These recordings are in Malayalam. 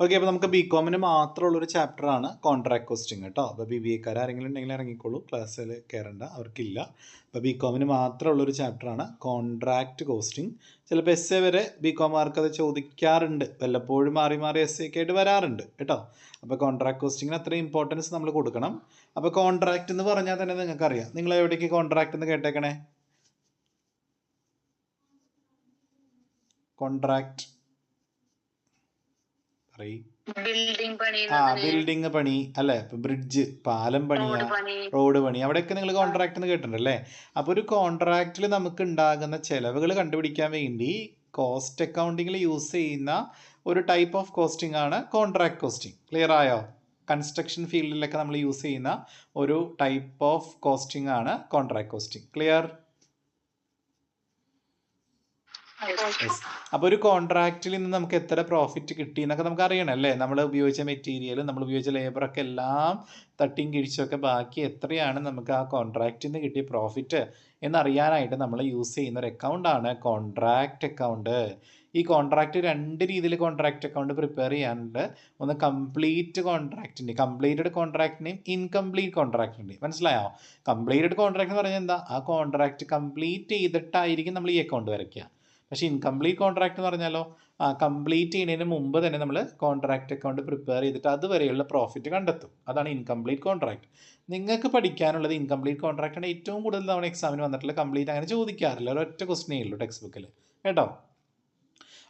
ഓക്കെ അപ്പോൾ നമുക്ക് ബി കോമിന് ചാപ്റ്റർ ആണ് കോൺട്രാക്ട് കോസ്റ്റിംഗ് കേട്ടോ. അപ്പോൾ ബി ബി എക്കാർ ആരെങ്കിലും ഉണ്ടെങ്കിൽ ഇറങ്ങിക്കോളൂ. ക്ലാസ്സിൽ കയറേണ്ട അവർക്കില്ല. അപ്പോൾ ബി കോമിന് മാത്രമുള്ള ഒരു ചാപ്റ്റർ ആണ് കോൺട്രാക്ട് കോസ്റ്റിംഗ് ചിലപ്പോൾ എസ് എ വരെ ബി കോമാർക്ക് അത് ചോദിക്കാറുണ്ട്. വല്ലപ്പോഴും മാറി മാറി എസ് എ ആയിട്ട് വരാറുണ്ട് കേട്ടോ. അപ്പോൾ കോൺട്രാക്ട് കോസ്റ്റിങ്ങിന് അത്രയും ഇമ്പോർട്ടൻസ് നമ്മൾ കൊടുക്കണം. അപ്പോൾ കോൺട്രാക്ട് എന്ന് പറഞ്ഞാൽ തന്നെ നിങ്ങൾക്കറിയാം. നിങ്ങൾ എവിടേക്ക് കോൺട്രാക്ട് എന്ന് കേട്ടേക്കണേ? പണി ആ ബിൽഡിംഗ് പണി അല്ലെ? ബ്രിഡ്ജ് പാലം പണിയാ പണി. റോഡ് പണി. അവിടെയൊക്കെ നിങ്ങൾ കോൺട്രാക്ട് എന്ന് കേട്ടിട്ടുണ്ടല്ലേ? അപ്പൊ ഒരു കോൺട്രാക്റ്റിൽ നമുക്ക് ഉണ്ടാകുന്ന ചെലവുകൾ കണ്ടുപിടിക്കാൻ വേണ്ടി കോസ്റ്റ് അക്കൗണ്ടിങ്ങിൽ യൂസ് ചെയ്യുന്ന ഒരു ടൈപ്പ് ഓഫ് കോസ്റ്റിംഗ് ആണ് കോൺട്രാക്ട് കോസ്റ്റിംഗ് ക്ലിയർ ആയോ? കൺസ്ട്രക്ഷൻ ഫീൽഡിലൊക്കെ നമ്മൾ യൂസ് ചെയ്യുന്ന ഒരു ടൈപ്പ് ഓഫ് കോസ്റ്റിംഗ് ആണ് കോൺട്രാക്ട് കോസ്റ്റിംഗ് ക്ലിയർ അപ്പോൾ ഒരു കോൺട്രാക്റ്റിൽ നിന്ന് നമുക്ക് എത്ര പ്രോഫിറ്റ് കിട്ടി എന്നൊക്കെ നമുക്ക് അറിയണം അല്ലേ? നമ്മൾ ഉപയോഗിച്ച മെറ്റീരിയൽ നമ്മൾ ഉപയോഗിച്ച ലേബറൊക്കെ എല്ലാം തട്ടിയും കിഴിച്ചൊക്കെ ബാക്കി എത്രയാണ് നമുക്ക് ആ കോൺട്രാക്റ്റിൽ നിന്ന് കിട്ടിയ പ്രോഫിറ്റ് എന്നറിയാനായിട്ട് നമ്മൾ യൂസ് ചെയ്യുന്ന ഒരു അക്കൗണ്ടാണ് കോൺട്രാക്റ്റ് അക്കൗണ്ട് ഈ കോൺട്രാക്റ്റ് രണ്ട് രീതിയിൽ കോൺട്രാക്റ്റ് അക്കൗണ്ട് പ്രിപ്പയർ ചെയ്യാനുണ്ട്. ഒന്ന് കംപ്ലീറ്റ് കോൺട്രാക്റ്റിന്റെ കംപ്ലീറ്റഡ് കോൺട്രാക്റ്റിന്റെയും ഇൻകംപ്ലീറ്റ് കോൺട്രാക്റ്റിന്റെയും മനസ്സിലായോ? കംപ്ലീറ്റഡ് കോൺട്രാക്ട് എന്ന് പറഞ്ഞാൽ എന്താ? ആ കോൺട്രാക്റ്റ് കംപ്ലീറ്റ് ചെയ്തിട്ടായിരിക്കും നമ്മൾ ഈ അക്കൗണ്ട് വരയ്ക്കുക. പക്ഷേ ഇൻകംപ്ലീറ്റ് കോൺട്രാക്റ്റ് എന്ന് പറഞ്ഞാലോ ആ കംപ്ലീറ്റ് ചെയ്യുന്നതിന് മുമ്പ് തന്നെ നമ്മൾ കോൺട്രാക്റ്റ് അക്കൗണ്ട് പ്രിപ്പയർ ചെയ്തിട്ട് അതുവരെയുള്ള പ്രോഫിറ്റ് കണ്ടെത്തും. അതാണ് ഇൻകംപ്ലീറ്റ് കോൺട്രാക്ട് നിങ്ങൾക്ക് പഠിക്കാനുള്ളത് ഇൻകംപ്ലീറ്റ് കോൺട്രാക്റ്റാണ് ഏറ്റവും കൂടുതൽ തവണ എക്സാമിന് വന്നിട്ടുള്ള കംപ്ലീറ്റ് അങ്ങനെ ചോദിക്കാറില്ല. ഒരൊറ്റ ക്വസ്റ്റിനേ ഉള്ളൂ ടെക്സ്റ്റ് ബുക്കിൽ കേട്ടോ?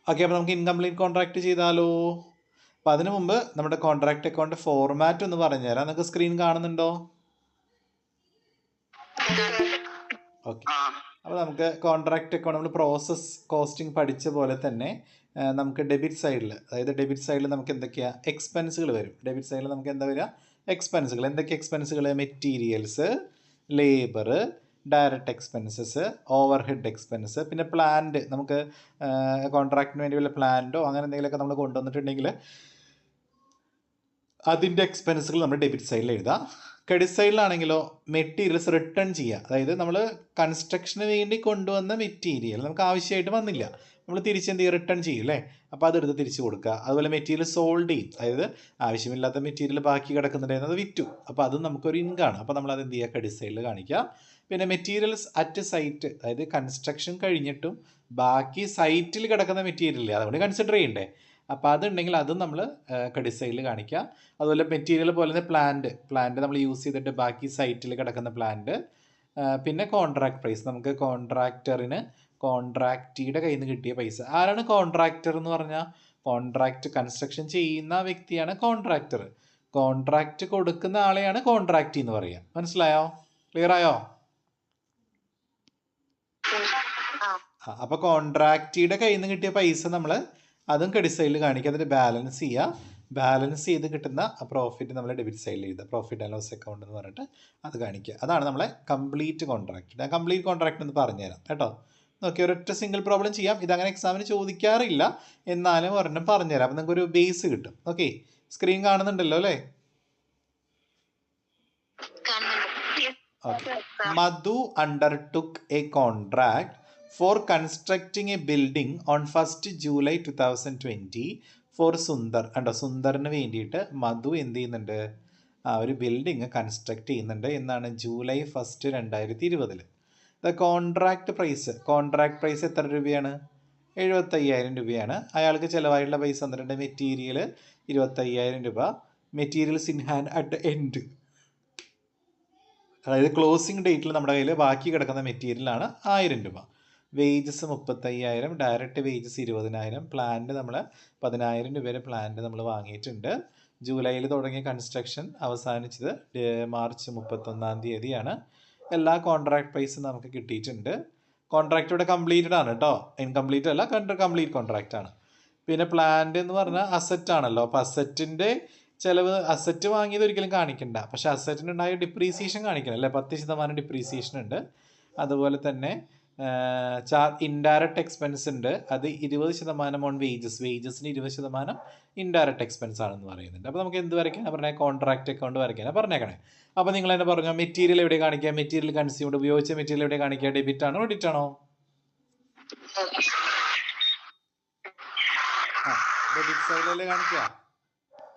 ഓക്കെ അപ്പോൾ നമുക്ക് ഇൻകംപ്ലീറ്റ് കോൺട്രാക്ട് ചെയ്താലോ? അപ്പോൾ അതിനു മുമ്പ് നമ്മുടെ കോൺട്രാക്ട് അക്കൗണ്ട് ഫോർമാറ്റ് ഒന്ന് പറഞ്ഞുതരാം നിങ്ങൾക്ക് സ്ക്രീൻ കാണുന്നുണ്ടോ? ഓക്കെ അപ്പോൾ നമുക്ക് കോൺട്രാക്റ്റ് അക്കൗണ്ട് നമ്മൾ പ്രോസസ് കോസ്റ്റിംഗ് പഠിച്ച പോലെ തന്നെ നമുക്ക് ഡെബിറ്റ് സൈഡിൽ അതായത് ഡെബിറ്റ് സൈഡിൽ നമുക്ക് എന്തൊക്കെയാണ് എക്സ്പെൻസുകൾ വരും. ഡെബിറ്റ് സൈഡിൽ നമുക്ക് എന്താ വരിക? എക്സ്പെൻസുകൾ എന്തൊക്കെ എക്സ്പെൻസുകൾ materials labour direct expenses overhead expense പിന്നെ പ്ലാന്റ് നമുക്ക് കോൺട്രാക്റ്റിന് വേണ്ടി വല്ല പ്ലാന്റോ അങ്ങനെ എന്തെങ്കിലുമൊക്കെ നമ്മൾ കൊണ്ടുവന്നിട്ടുണ്ടെങ്കിൽ അതിന്റെ എക്സ്പെൻസുകൾ നമ്മൾ ഡെബിറ്റ് സൈഡിൽ എഴുതാം. ക്രെഡിറ്റ് സൈഡിലാണെങ്കിലോ മെറ്റീരിയൽസ് റിട്ടേൺ ചെയ്യുക. അതായത് നമ്മൾ കൺസ്ട്രക്ഷന് വേണ്ടി കൊണ്ടുവന്ന മെറ്റീരിയൽ നമുക്ക് ആവശ്യമായിട്ട് വന്നില്ല. നമ്മൾ തിരിച്ചെന്ത് ചെയ്യുക? റിട്ടേൺ ചെയ്യും അല്ലേ? അപ്പോൾ അതെടുത്ത് തിരിച്ച് കൊടുക്കുക. അതുപോലെ മെറ്റീരിയൽ സോൾഡ് ചെയ്യും. അതായത് ആവശ്യമില്ലാത്ത മെറ്റീരിയൽ ബാക്കി കിടക്കുന്നുണ്ടായിരുന്നു അത് വിറ്റു. അപ്പോൾ അതും നമുക്കൊരു ഇൻകാണ്. അപ്പോൾ നമ്മൾ അത് എന്ത് ചെയ്യുക? ക്രെഡിറ്റ് സൈഡിൽ കാണിക്കുക. പിന്നെ മെറ്റീരിയൽസ് അറ്റ് സൈറ്റ് അതായത് കൺസ്ട്രക്ഷൻ കഴിഞ്ഞിട്ടും ബാക്കി സൈറ്റിൽ കിടക്കുന്ന മെറ്റീരിയൽ അതുകൊണ്ട് കൺസിഡർ ചെയ്യണ്ടേ? അപ്പോൾ അതുണ്ടെങ്കിൽ അതും നമ്മൾ കടിസൈൽ കാണിക്കുക അതുപോലെ മെറ്റീരിയൽ പോലെ തന്നെ പ്ലാന്റ് പ്ലാന്റ് നമ്മൾ യൂസ് ചെയ്തിട്ട് ബാക്കി സൈറ്റിൽ കിടക്കുന്ന പ്ലാന്റ് പിന്നെ കോൺട്രാക്ട് പ്രൈസ് നമുക്ക് കോൺട്രാക്ടറിന് കോൺട്രാക്റ്റിയുടെ കയ്യിൽ നിന്ന് കിട്ടിയ പൈസ. ആരാണ് കോൺട്രാക്ടർ എന്ന് പറഞ്ഞാൽ കോൺട്രാക്ട് കൺസ്ട്രക്ഷൻ ചെയ്യുന്ന വ്യക്തിയാണ് കോൺട്രാക്ടർ കോൺട്രാക്റ്റ് കൊടുക്കുന്ന ആളെയാണ് കോൺട്രാക്റ്റി എന്ന് പറയുക മനസ്സിലായോ? ക്ലിയർ ആയോ? അപ്പൊ അപ്പോൾ കോൺട്രാക്റ്റിയുടെ കയ്യിൽ നിന്ന് കിട്ടിയ പൈസ നമ്മൾ അതും ക്രെഡിറ്റ് സൈഡിൽ കാണിക്കുക അതിന് ബാലൻസ് ചെയ്യുക ബാലൻസ് ചെയ്ത് കിട്ടുന്ന പ്രോഫിറ്റ് നമ്മൾ ഡെബിറ്റ് സൈഡിൽ എഴുതുക പ്രോഫിറ്റ് ആൻഡ് ലോസ് അക്കൗണ്ട് എന്ന് പറഞ്ഞിട്ട് അത് കാണിക്കുക. അതാണ് നമ്മളെ കംപ്ലീറ്റ് കോൺട്രാക്ട് ഞാൻ കംപ്ലീറ്റ് കോൺട്രാക്ട് എന്ന് പറഞ്ഞുതരാം. കേട്ടോ? നോക്കി ഒരൊറ്റ സിംഗിൾ പ്രോബ്ലം ചെയ്യാം. ഇതങ്ങനെ എക്സാമിന് ചോദിക്കാറില്ല. എന്നാലും ഒരെണ്ണം പറഞ്ഞുതരാം. അപ്പം നിങ്ങൾക്ക് ഒരു ബേസ് കിട്ടും. ഓക്കെ സ്ക്രീൻ കാണുന്നുണ്ടല്ലോ അല്ലേ? Madhu undertook a contract for constructing a building on first July two thousand twenty four Sundar കണ്ടോ? സുന്ദറിന് വേണ്ടിയിട്ട് മധു എന്ത് ചെയ്യുന്നുണ്ട്? ആ ഒരു ബിൽഡിംഗ് കൺസ്ട്രക്ട് ചെയ്യുന്നുണ്ട് എന്നാണ് ജൂലൈ ഫസ്റ്റ് രണ്ടായിരത്തി ഇരുപതിൽ the contract price contract price എത്ര രൂപയാണ്? എഴുപത്തയ്യായിരം രൂപയാണ്. അയാൾക്ക് ചിലവായിട്ടുള്ള പൈസ വന്നിട്ടുണ്ട്. മെറ്റീരിയൽ ഇരുപത്തയ്യായിരം രൂപ. Materials in hand at end അതായത് ക്ലോസിംഗ് ഡേറ്റിൽ നമ്മുടെ കയ്യിൽ ബാക്കി കിടക്കുന്ന മെറ്റീരിയലാണ് ആയിരം രൂപ. വേജസ് മുപ്പത്തയ്യായിരം ഡയറക്റ്റ് വേജസ് ഇരുപതിനായിരം പ്ലാന്റ് നമ്മൾ പതിനായിരം രൂപയുടെ പ്ലാന്റ് നമ്മൾ വാങ്ങിയിട്ടുണ്ട്. ജൂലൈയിൽ തുടങ്ങിയ കൺസ്ട്രക്ഷൻ അവസാനിച്ചത് മാർച്ച് മുപ്പത്തൊന്നാം തീയതിയാണ്. എല്ലാ കോൺട്രാക്ട് പ്രൈസും നമുക്ക് കിട്ടിയിട്ടുണ്ട്. കോൺട്രാക്ട് ഇവിടെ കംപ്ലീറ്റഡ് ആണ് കേട്ടോ ഇൻകംപ്ലീറ്റ് അല്ല കംപ്ലീറ്റ് കോൺട്രാക്റ്റ് ആണ്. പിന്നെ പ്ലാന്റ് എന്ന് പറഞ്ഞാൽ അസറ്റ് ആണല്ലോ. അപ്പോൾ അസറ്റിന്റെ ചിലവ് അസറ്റ് വാങ്ങിയത് ഒരിക്കലും കാണിക്കണ്ട. പക്ഷെ അസറ്റിനുണ്ടായ ഡിപ്രീസിയേഷൻ കാണിക്കണം. അല്ലേ? പത്ത് ശതമാനം ഡിപ്രീസിയേഷൻ ഉണ്ട്. അതുപോലെ തന്നെ ഇൻഡയറക്റ്റ് എക്സ്പെൻസ് ഉണ്ട്. അത് ഇരുപത് ശതമാനം ഓൺ വേജസ് വേജസിന് ഇരുപത് ശതമാനം ഇൻഡയറക്റ്റ് എക്സ്പെൻസ് ആണെന്ന് പറയുന്നുണ്ട്. അപ്പോൾ നമുക്ക് എന്ത് വരയ്ക്കാനാണ് പറഞ്ഞാൽ കോൺട്രാക്ട് അക്കൗണ്ട് വരയ്ക്കാനാണ് പറഞ്ഞേക്കണേ. അപ്പോൾ നിങ്ങൾ തന്നെ പറഞ്ഞു മെറ്റീരിയൽ എവിടെ കാണിക്കുക? മെറ്റീരിയൽ കൺസ്യൂംഡ് ഉപയോഗിച്ച മെറ്റീരിയൽ എവിടെ കാണിക്കുക? ഡെബിറ്റ് ആണോ? ക്രെഡിറ്റ് ആണോ? ഡെബിറ്റ് സൈഡിൽ കാണിക്കുക.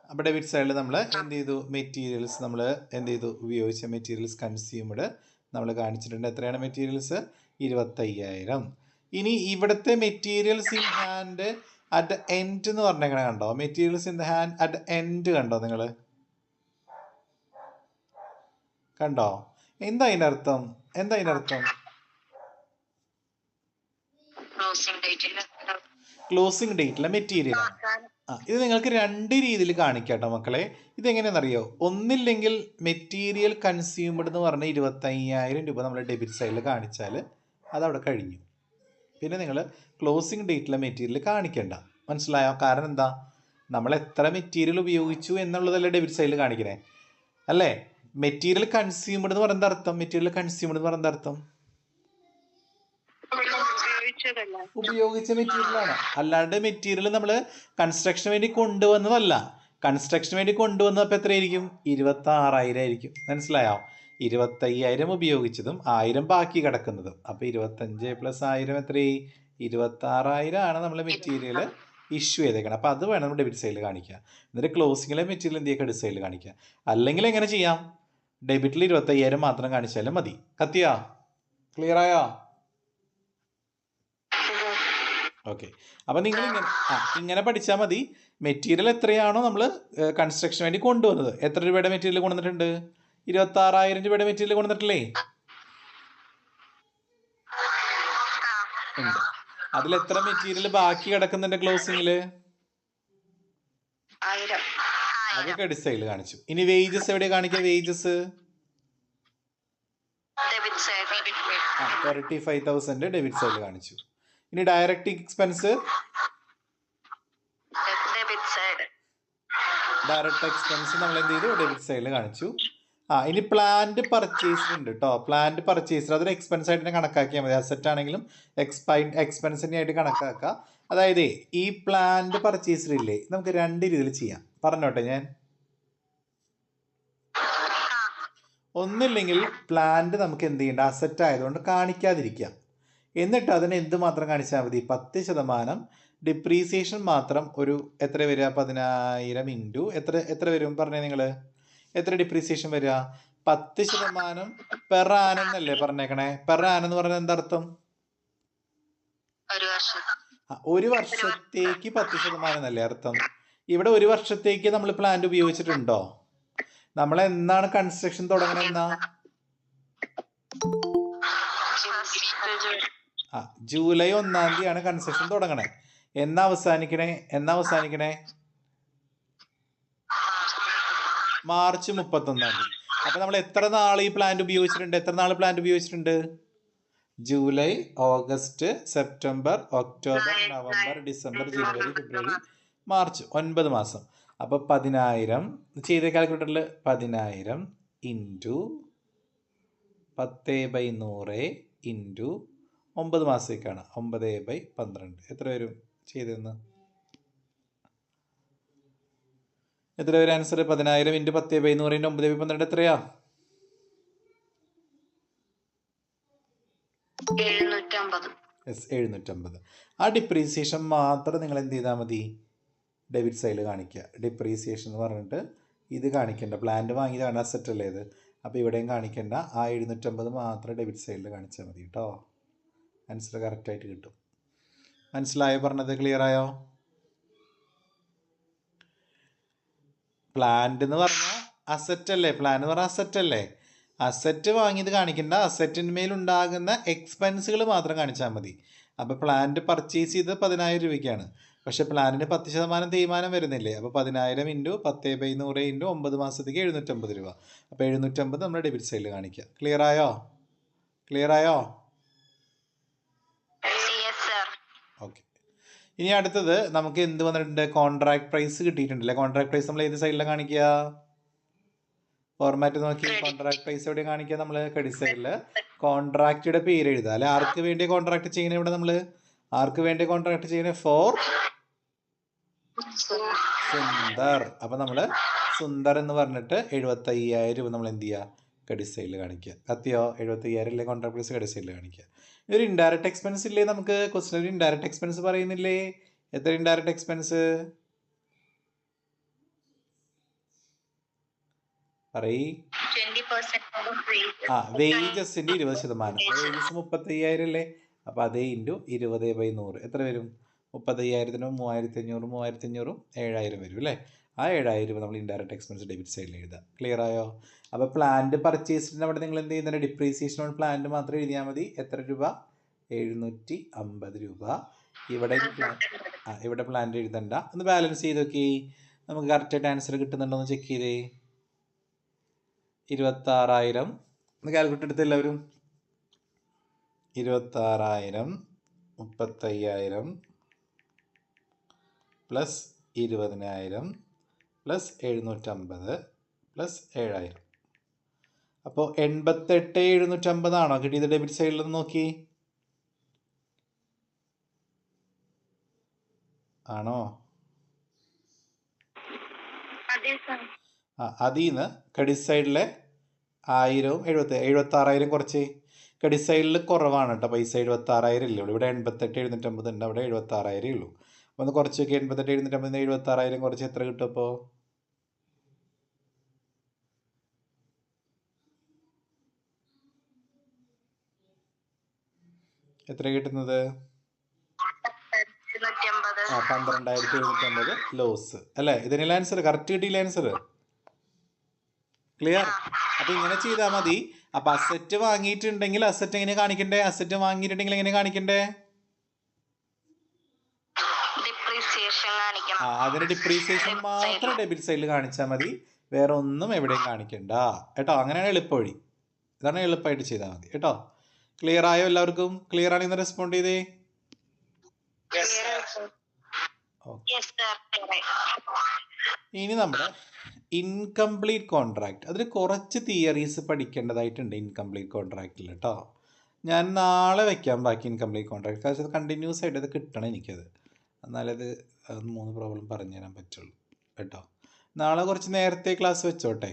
അപ്പോൾ ഡെബിറ്റ് സൈഡിൽ നമ്മൾ എന്ത് ചെയ്തു? മെറ്റീരിയൽസ് നമ്മൾ എന്ത് ചെയ്തു? ഉപയോഗിച്ച മെറ്റീരിയൽസ് കൺസ്യൂംഡ് നമ്മൾ കാണിച്ചിട്ടുണ്ട്. എത്രയാണ് മെറ്റീരിയൽസ് ഇരുപത്തയ്യായിരം. ഇനി ഇവിടുത്തെ materials in hand at end എന്ന് പറഞ്ഞേക്കണ കണ്ടോ? Materials in the hand at end കണ്ടോ നിങ്ങൾ കണ്ടോ? എന്താ അതിനർത്ഥം? എന്താ അതിനർത്ഥം? ക്ലോസിംഗ് ഡേറ്റിലെ മെറ്റീരിയൽ ആ ഇത് നിങ്ങൾക്ക് രണ്ട് രീതിയിൽ കാണിക്കാട്ടോ മക്കളെ. ഇതെങ്ങനെയാണെന്നറിയോ? ഒന്നില്ലെങ്കിൽ മെറ്റീരിയൽ കൺസ്യൂംഡ് എന്ന് പറഞ്ഞ ഇരുപത്തയ്യായിരം രൂപ നമ്മൾ ഡെബിറ്റ് സൈഡിൽ കാണിച്ചാൽ അതവിടെ കഴിഞ്ഞു. പിന്നെ നിങ്ങൾ ക്ലോസിങ് ഡേറ്റിലെ മെറ്റീരിയൽ കാണിക്കേണ്ട. മനസ്സിലായോ? കാരണം എന്താ? നമ്മൾ എത്ര മെറ്റീരിയൽ ഉപയോഗിച്ചു എന്നുള്ളതല്ലേ ഡെബിറ്റ് സൈഡിൽ കാണിക്കണേ. അല്ലേ? മെറ്റീരിയൽ കൺസ്യൂംഡ് എന്ന് പറയുന്ന അർത്ഥം? മെറ്റീരിയൽ കൺസ്യൂംഡ് എന്ന് പറയുന്ന അർത്ഥം? ഉപയോഗിച്ച മെറ്റീരിയലാണ് അല്ലാണ്ട് മെറ്റീരിയൽ നമ്മൾ കൺസ്ട്രക്ഷന് വേണ്ടി കൊണ്ടുവന്നതല്ല. കൺസ്ട്രക്ഷന് വേണ്ടി കൊണ്ടുവന്നപ്പോൾ എത്രയായിരിക്കും? ഇരുപത്തി ആറായിരം ആയിരിക്കും. മനസ്സിലായോ? ഇരുപത്തയ്യായിരം ഉപയോഗിച്ചതും ആയിരം ബാക്കി കിടക്കുന്നതും. അപ്പോൾ ഇരുപത്തഞ്ച് പ്ലസ് ആയിരം എത്രയായി? ഇരുപത്തി ആറായിരം ആണ് നമ്മൾ മെറ്റീരിയൽ ഇഷ്യൂ ചെയ്തേക്കണം. അപ്പോൾ അത് വേണം നമ്മൾ ഡെബിറ്റ് സൈഡിൽ കാണിക്കുക എന്നിട്ട് ക്ലോസിംഗിലെ മെറ്റീരിയൽ എന്ത് ചെയ്യുക ക്രെഡിറ്റ് സൈഡിൽ കാണിക്കുക അല്ലെങ്കിൽ എങ്ങനെ ചെയ്യാം? ഡെബിറ്റിൽ ഇരുപത്തയ്യായിരം മാത്രം കാണിച്ചാലും മതി. കത്തിയാ? ക്ലിയർ ആയോ? ഓക്കെ അപ്പോൾ നിങ്ങൾ ഇങ്ങനെ ആ ഇങ്ങനെ പഠിച്ചാൽ മതി. മെറ്റീരിയൽ എത്രയാണോ നമ്മൾ കൺസ്ട്രക്ഷൻ വേണ്ടി കൊണ്ടുവന്നത്. എത്ര രൂപയുടെ മെറ്റീരിയൽ കൊണ്ടുവന്നിട്ടുണ്ട്? ഇരുപത്തി ആറായിരം രൂപയുടെ മെറ്റീരിയൽ കൊണ്ടുവന്നിട്ടില്ലേ? അതിൽ എത്ര മെറ്റീരിയൽ ബാക്കി കിടക്കുന്നുണ്ട് ക്ലോസിംഗിൽ അത് ക്രെഡിറ്റ് സൈഡിൽ കാണിച്ചു. ഇനി വേജസ് എവിടെ കാണിക്കുക wages thirty five thousand debit സൈഡിൽ കാണിച്ചു. ഇനി ഡയറക്റ്റ് എക്സ്പെൻസ് ഡയറക്റ്റ് എക്സ്പെൻസ് നമ്മൾ എന്ത് ചെയ്തു? ഡെബിറ്റ് സൈഡിൽ കാണിച്ചു. ആ ഇനി പ്ലാന്റ് പർച്ചേസ് ഉണ്ട് കേട്ടോ പ്ലാന്റ് പർച്ചേസ് അതൊരു എക്സ്പെൻസ് ആയിട്ട് കണക്കാക്കിയാൽ മതി. അസറ്റ് ആണെങ്കിലും എക്സ്പൈ എക്സ്പെൻസിനെ ആയിട്ട് കണക്കാക്കുക അതായത് ഈ പ്ലാന്റ് ഇല്ലേ നമുക്ക് രണ്ട് രീതിയിൽ ചെയ്യാം. പറഞ്ഞോട്ടെ ഞാൻ. ഒന്നില്ലെങ്കിൽ പ്ലാന്റ് നമുക്ക് എന്ത് ചെയ്യേണ്ട? അസറ്റ് ആയതുകൊണ്ട് കാണിക്കാതിരിക്കാം. എന്നിട്ട് അതിന് എന്ത് മാത്രം കാണിച്ചാൽ മതി? പത്ത് ശതമാനം ഡിപ്രീസിയേഷൻ മാത്രം ഒരു എത്ര വരിക പതിനായിരം ഇന്റു എത്ര എത്ര വരും പറഞ്ഞേ നിങ്ങൾ എത്ര ഡിപ്രീസിയേഷൻ വരിക? പത്ത് ശതമാനം പെർ ആനം എന്നല്ലേ പറഞ്ഞേക്കണേ? പെർ ആനം എന്ന് പറഞ്ഞാൽ എന്താ അർത്ഥം? ഒരു വർഷം ഒരു വർഷത്തേക്ക് പത്ത് ശതമാനം എന്നല്ലേ അർത്ഥം. ഇവിടെ ഒരു വർഷത്തേക്ക് നമ്മൾ പ്ലാന്റ് ഉപയോഗിച്ചിട്ടുണ്ടോ? നമ്മൾ എന്നാണ് കൺസ്ട്രക്ഷൻ തുടങ്ങണെന്ന എന്നാ? ആ ജൂലൈ ഒന്നാം തീയതിയാണ് കൺസ്ട്രക്ഷൻ തുടങ്ങണേ. എന്നാ അവസാനിക്കണേ? എന്നാ അവസാനിക്കണേ? മാർച്ച് മുപ്പത്തൊന്നാം തീയതി. അപ്പൊ നമ്മൾ എത്ര നാൾ ഈ പ്ലാന്റ് ഉപയോഗിച്ചിട്ടുണ്ട്? എത്ര നാൾ പ്ലാന്റ് ഉപയോഗിച്ചിട്ടുണ്ട്? July August September October November December January February March ഒൻപത് മാസം. അപ്പൊ പതിനായിരം. ചെയ്ത കാൽക്കുലേറ്ററിൽ പതിനായിരം ഇന്റു പത്ത് ബൈ നൂറ് ഇന്റു ഒമ്പത് മാസത്തേക്കാണ്. ഒമ്പത് ബൈ പന്ത്രണ്ട്. എത്ര വരും? ചെയ്തെന്ന് എത്ര വരും ആൻസർ പതിനായിരം ഇന്റു പത്ത് ബൈ നൂറ് ഇന്റു ഒമ്പത് ബൈ പന്ത്രണ്ട് എത്രയാ? എഴുന്നൂറ്റമ്പത്. ആ ഡിപ്രീസിയേഷൻ മാത്രം നിങ്ങൾ എന്ത് ചെയ്താൽ മതി? ഡെബിറ്റ് സൈഡിൽ കാണിക്കുക ഡിപ്രീസിയേഷൻ എന്ന് പറഞ്ഞിട്ട് ഇത് കാണിക്കേണ്ട. പ്ലാന്റ് വാങ്ങിയതാണ് അസറ്റ് അല്ലേ ഇത്? അപ്പോൾ ഇവിടെയും കാണിക്കേണ്ട. ആ എഴുന്നൂറ്റമ്പത് മാത്രം ഡെബിറ്റ് സൈഡിൽ കാണിച്ചാൽ മതി കേട്ടോ. ആൻസർ കറക്റ്റായിട്ട് കിട്ടും. മനസ്സിലായോ? പറഞ്ഞത് ക്ലിയർ ആയോ? പ്ലാന്റ് എന്ന് പറഞ്ഞാൽ അസറ്റ് അല്ലേ? പ്ലാൻ എന്ന് പറഞ്ഞാൽ അസറ്റ് അല്ലേ? അസറ്റ് വാങ്ങിയത് കാണിക്കേണ്ട. അസറ്റിന്മേൽ ഉണ്ടാകുന്ന എക്സ്പെൻസുകൾ മാത്രം കാണിച്ചാൽ മതി. അപ്പോൾ പ്ലാന്റ് പർച്ചേസ് ചെയ്ത് പതിനായിരം രൂപയ്ക്കാണ്. പക്ഷേ പ്ലാനിന് പത്ത് ശതമാനം തീരുമാനം വരുന്നില്ലേ? അപ്പോൾ പതിനായിരം ഇന്റു പത്ത് ബൈ നൂറ് ഇന്റു ഒമ്പത് മാസത്തേക്ക് എഴുന്നൂറ്റമ്പത് രൂപ. അപ്പോൾ എഴുന്നൂറ്റമ്പത് നമ്മുടെ ഡെബിറ്റ് സൈഡിൽ കാണിക്കുക ക്ലിയർ ആയോ? ക്ലിയർ ആയോ യെസ് സർ ഓക്കെ ഇനി അടുത്തത് നമുക്ക് എന്ത് വന്നിട്ടുണ്ട്? കോൺട്രാക്ട് പ്രൈസ് കിട്ടിയിട്ടുണ്ടല്ലേ? കോൺട്രാക്ട് പ്രൈസ് നമ്മൾ ഏത് സൈഡിലാണ് കാണിക്കുക ഫോർമാറ്റ് നോക്കി. കോൺട്രാക്ട് പ്രൈസ് എവിടെ കാണിക്കുക നമ്മൾ ക്രെഡിറ്റ് സൈഡിൽ കോൺട്രാക്റ്റിയുടെ പേര് എഴുതുക അല്ലെ? ആർക്ക് വേണ്ടി കോൺട്രാക്ട് ചെയ്യുന്ന ഇവിടെ നമ്മൾ ആർക്ക് വേണ്ടി കോൺട്രാക്ട് ചെയ്യുന്നത്? ഫോർ സുന്ദർ. അപ്പൊ നമ്മൾ സുന്ദർ എന്ന് പറഞ്ഞിട്ട് എഴുപത്തയ്യായിരം രൂപ നമ്മൾ എന്ത് ചെയ്യുക ക്രെഡിറ്റ് സൈഡിൽ കാണിക്കുക കത്തിയോ എഴുപത്തയ്യായിരം അല്ലെ കോൺട്രാക്ട് പ്രൈസ് ക്രെഡിറ്റ് സൈഡിൽ കാണിക്കുക ഇതൊരു ഇൻഡയറക്റ്റ് എക്സ്പെൻസ് ഇല്ലേ നമുക്ക്? ക്വസ്റ്റിന് ഒരു ഇൻഡയറക്റ്റ് എക്സ്പെൻസ് പറയുന്നില്ലേ? എത്ര ഇൻഡയറക്റ്റ് എക്സ്പെൻസ് പറയ്. ആ വേജസിന്റെ ഇരുപത് ശതമാനം. വേജസ് മുപ്പത്തയ്യായിരം അല്ലേ അപ്പൊ അതേ ഇന്റു ഇരുപത് ബൈ നൂറ്. എത്ര വരും? മുപ്പത്തയ്യായിരത്തിനും മൂവായിരത്തി അഞ്ഞൂറും മൂവായിരത്തി അഞ്ഞൂറും ഏഴായിരം വരും അല്ലേ? ആ ഏഴായിരം രൂപ നമ്മൾ ഇൻഡയറക്റ്റ് എക്സ്പെൻസ് ഡെബിറ്റ് സൈഡിൽ എഴുതുക ക്ലിയർ ആയോ? അപ്പോൾ പ്ലാന്റ് പർച്ചേസിന്റെ അവിടെ നിങ്ങൾ എന്ത് ചെയ്യുന്നത് ഡിപ്രീസിയേഷൻ ഓൺ പ്ലാന്റ് മാത്രം എഴുതിയാൽ മതി. എത്ര രൂപ? എഴുന്നൂറ്റി അമ്പത് രൂപ. ഇവിടെ ആ ഇവിടെ പ്ലാന്റ് എഴുതണ്ട. ഒന്ന് ബാലൻസ് ചെയ്ത് നോക്കി. നമുക്ക് കറക്റ്റായിട്ട് ആൻസർ കിട്ടുന്നുണ്ടോ എന്ന് ചെക്ക് ചെയ്തേ. ഇരുപത്താറായിരം. ഒന്ന് കാൽക്കുലേറ്റ് എടുത്ത് എല്ലാവരും. ഇരുപത്താറായിരം മുപ്പത്തയ്യായിരം പ്ലസ് ഇരുപതിനായിരം പ്ലസ് എഴുന്നൂറ്റമ്പത് പ്ലസ് ഏഴായിരം. അപ്പോൾ എൺപത്തെട്ട് എഴുന്നൂറ്റമ്പതാണോ കിട്ടിയത് ഡെബിറ്റ് സൈഡിൽ നിന്ന് നോക്കി? ആണോ? ആ അതിൽ നിന്ന് ക്രെഡിറ്റ് സൈഡിലെ ആയിരവും എഴുപത്തി എഴുപത്തി ആറായിരം കുറച്ച് ക്രെഡിറ്റ് സൈഡിൽ കുറവാണ് കേട്ടോ പൈസ എഴുപത്തി ആറായിരം ഇല്ല? ഇവിടെ എൺപത്തെട്ട് എഴുന്നൂറ്റമ്പത് ഉണ്ട് അവിടെ എഴുപത്തി ആറായിരം ഉള്ളൂ. അപ്പോൾ ഒന്ന് കുറച്ച് നോക്കി എൺപത്തെട്ട് എഴുന്നൂറ്റമ്പത് എഴുപത്തി ആറായിരം കുറച്ച് എത്ര കിട്ടും അപ്പോൾ എത്ര കിട്ടുന്നത്? ആ പന്ത്രണ്ടായിരത്തി എഴുന്നൂറ്റമ്പത് ലോസ് അല്ലേ? ഇതിനുള്ള ആൻസർ കറക്റ്റ് കിട്ടിയില്ല ആൻസർ ക്ലിയർ അപ്പൊ ഇങ്ങനെ ചെയ്താൽ മതി. അപ്പൊ അസറ്റ് വാങ്ങിയിട്ടുണ്ടെങ്കിൽ അസറ്റ് എങ്ങനെ കാണിക്കണ്ടേ? അസറ്റ് വാങ്ങിയിട്ടുണ്ടെങ്കിൽ എങ്ങനെ കാണിക്കണ്ടേ? ആ അതിന് ഡിപ്രീസിയേഷൻ മാത്രം ഡെബിറ്റ് സൈഡിൽ കാണിച്ചാൽ മതി. വേറെ ഒന്നും എവിടെയും കാണിക്കണ്ട. കേട്ടോ? അങ്ങനെയാണ് എളുപ്പവഴി. ഇതാണ് എളുപ്പമായിട്ട് ചെയ്താൽ മതി. കേട്ടോ? ക്ലിയർ ആയോ എല്ലാവർക്കും? ക്ലിയർ ആണ് ഇന്ന് റെസ്പോണ്ട് ചെയ്തേ ഓക്കെ യെസ് സർ ഇനി നമ്മുടെ ഇൻകംപ്ലീറ്റ് കോൺട്രാക്ട് അതിൽ കുറച്ച് തിയറീസ് പഠിക്കേണ്ടതായിട്ടുണ്ട് ഇൻകംപ്ലീറ്റ് കോൺട്രാക്റ്റിൽ കേട്ടോ ഞാൻ നാളെ വെക്കാം ബാക്കി ഇൻകംപ്ലീറ്റ് കോൺട്രാക്ട് കാരണം അത് കണ്ടിന്യൂസ് ആയിട്ട് അത് കിട്ടണം എനിക്കത്. എന്നാലത് അത് മൂന്ന് പ്രോബ്ലം പറഞ്ഞു തരാൻ പറ്റുള്ളൂ. കേട്ടോ. നാളെ കുറച്ച് നേരത്തെ ക്ലാസ് വെച്ചോട്ടെ.